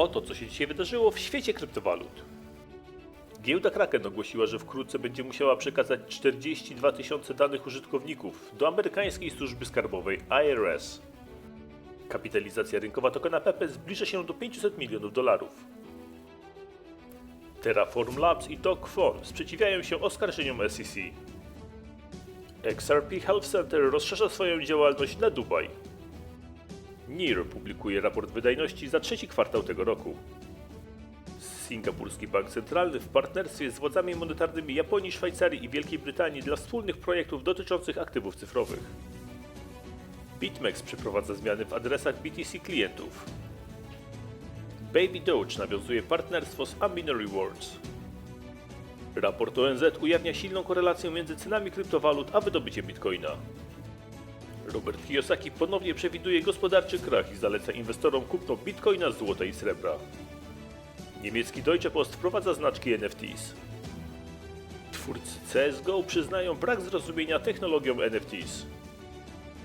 Oto co się dzisiaj wydarzyło w świecie kryptowalut. Giełda Kraken ogłosiła, że wkrótce będzie musiała przekazać 42 tysiące danych użytkowników do amerykańskiej służby skarbowej IRS. Kapitalizacja rynkowa tokena Pepe zbliża się do 500 milionów dolarów. Terraform Labs i Dogphone sprzeciwiają się oskarżeniom SEC. XRP Health Center rozszerza swoją działalność na Dubaj. NIR publikuje raport wydajności za trzeci kwartał tego roku. Singapurski Bank Centralny w partnerstwie z władzami monetarnymi Japonii, Szwajcarii i Wielkiej Brytanii dla wspólnych projektów dotyczących aktywów cyfrowych. BitMEX przeprowadza zmiany w adresach BTC klientów. Baby Doge nawiązuje partnerstwo z Ambino Rewards. Raport ONZ ujawnia silną korelację między cenami kryptowalut a wydobyciem bitcoina. Robert Kiyosaki ponownie przewiduje gospodarczy krach i zaleca inwestorom kupno bitcoina, złota i srebra. Niemiecki Deutsche Post wprowadza znaczki NFTs. Twórcy CSGO przyznają brak zrozumienia technologią NFTs.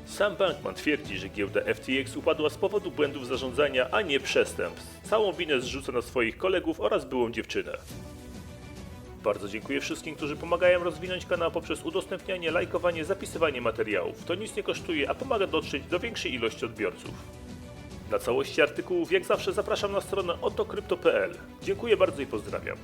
Sam Bankman twierdzi, że giełda FTX upadła z powodu błędów zarządzania, a nie przestępstw. Całą winę zrzuca na swoich kolegów oraz byłą dziewczynę. Bardzo dziękuję wszystkim, którzy pomagają rozwinąć kanał poprzez udostępnianie, lajkowanie, zapisywanie materiałów. To nic nie kosztuje, a pomaga dotrzeć do większej ilości odbiorców. Na całości artykułów jak zawsze zapraszam na stronę otokrypto.pl. Dziękuję bardzo i pozdrawiam.